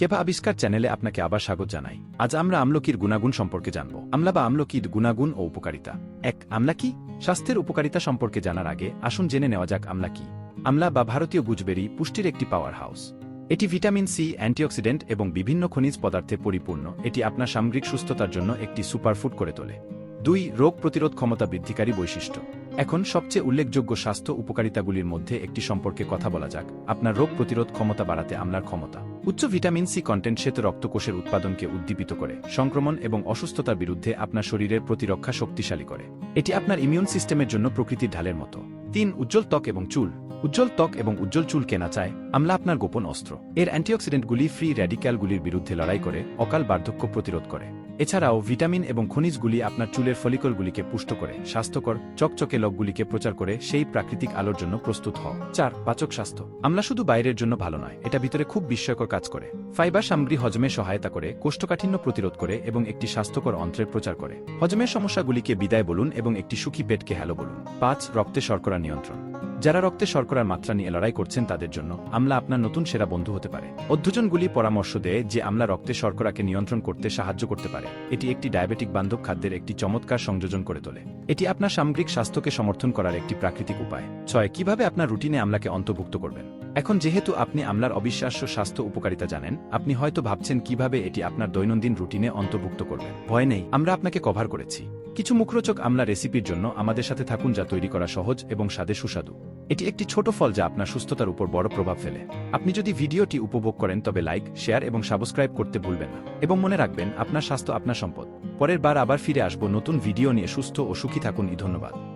কেভা আবিষ্কার চ্যানেলে আপনাকে আবার স্বাগত জানাই। আজ আমরা আমলকির গুণাগুণ সম্পর্কে জানব। আমলা বা আমলকির গুণাগুণ ও উপকারিতা। এক, আমলা কি? স্বাস্থ্যের উপকারিতা সম্পর্কে জানার আগে আসুন জেনে নেওয়া যাক আমলা কি। আমলা বা ভারতীয় গুজবেরি পুষ্টির একটি পাওয়ার হাউস এটি ভিটামিন সি, অ্যান্টিঅক্সিডেন্ট এবং বিভিন্ন খনিজ পদার্থে পরিপূর্ণ। এটি আপনার সামগ্রিক সুস্থতার জন্য একটি সুপারফুড করে তোলে। দুই, রোগ প্রতিরোধ ক্ষমতা বৃদ্ধিকারী বৈশিষ্ট্য। এখন সবচেয়ে উল্লেখযোগ্য স্বাস্থ্য উপকারিতাগুলির মধ্যে একটি সম্পর্কে কথা বলা যাক। আপনার রোগ প্রতিরোধ ক্ষমতা বাড়াতে আমলার ক্ষমতা। উচ্চ ভিটামিন সি কন্টেন্ট শ্বেত রক্তকোষের উৎপাদনকে উদ্দীপিত করে, সংক্রমণ এবং অসুস্থতার বিরুদ্ধে আপনার শরীরের প্রতিরক্ষা শক্তিশালী করে। এটি আপনার ইমিউন সিস্টেমের জন্য প্রকৃতির ঢালের মতো। তিন, উজ্জ্বল ত্বক এবং চুল। উজ্জ্বল ত্বক এবং উজ্জ্বল চুল কেনা চায়, আমলা আপনার গোপন অস্ত্র। এর অ্যান্টিঅক্সিডেন্টগুলি ফ্রি র্যাডিক্যালগুলির বিরুদ্ধে লড়াই করে, অকাল বার্ধক্য প্রতিরোধ করে। এছাড়াও ভিটামিন এবং খনিজগুলি আপনার চুলের ফলিকলগুলিকে পুষ্ট করে, স্বাস্থ্যকর, চকচকে লকগুলিকে প্রচার করে সেই প্রাকৃতিক আলোর জন্য প্রস্তুত হও। চার, পাচক স্বাস্থ্য। আমলা শুধু বাইরের জন্য ভালো নয়, এটা ভিতরে খুব বিস্ময়কর কাজ করে। ফাইবার সামগ্রী হজমে সহায়তা করে, কোষ্ঠকাঠিন্য প্রতিরোধ করে এবং একটি স্বাস্থ্যকর অন্ত্রের প্রচার করে। হজমের সমস্যাগুলিকে বিদায় বলুন এবং একটি সুখী পেটকে হ্যালো বলুন। পাঁচ, রক্তে শর্করা নিয়ন্ত্রণ। যারা রক্তে শর্করার মাত্রা নিয়ে লড়াই করছেন তাদের জন্য আমলা আপনার নতুন সেরা বন্ধু হতে পারে। অধ্যজনগুলি পরামর্শ দেয় যে আমলা রক্তে শর্করাকে নিয়ন্ত্রণ করতে সাহায্য করতে পারে। এটি একটি ডায়াবেটিক বান্ধব খাদ্যের একটি চমৎকার সংযোজন করে তোলে। এটি আপনার সামগ্রিক স্বাস্থ্যকে সমর্থন করার একটি প্রাকৃতিক উপায়। ছয়, কীভাবে আপনার রুটিনে আমলাকে অন্তর্ভুক্ত করবেন? এখন যেহেতু আপনি আমলার অবিশ্বাস্য স্বাস্থ্য উপকারিতা জানেন, আপনি হয়তো ভাবছেন কীভাবে এটি আপনার দৈনন্দিন রুটিনে অন্তর্ভুক্ত করবেন ভয় নেই, আমরা আপনাকে কভার করেছি। কিছু মুখরোচক আমলা রেসিপির জন্য আমাদের সাথে থাকুন যা তৈরি করা সহজ এবং স্বাদে সুস্বাদু। এটি একটি ছোট ফল যা আপনার সুস্থতার উপর বড় প্রভাব ফেলে। আপনি যদি ভিডিওটি উপভোগ করেন, তবে লাইক, শেয়ার এবং সাবস্ক্রাইব করতে ভুলবেন না। এবং মনে রাখবেন, আপনার স্বাস্থ্য আপনার সম্পদ। পরের বার আবার ফিরে আসব নতুন ভিডিও নিয়ে। সুস্থ ও সুখী থাকুন, ধন্যবাদ।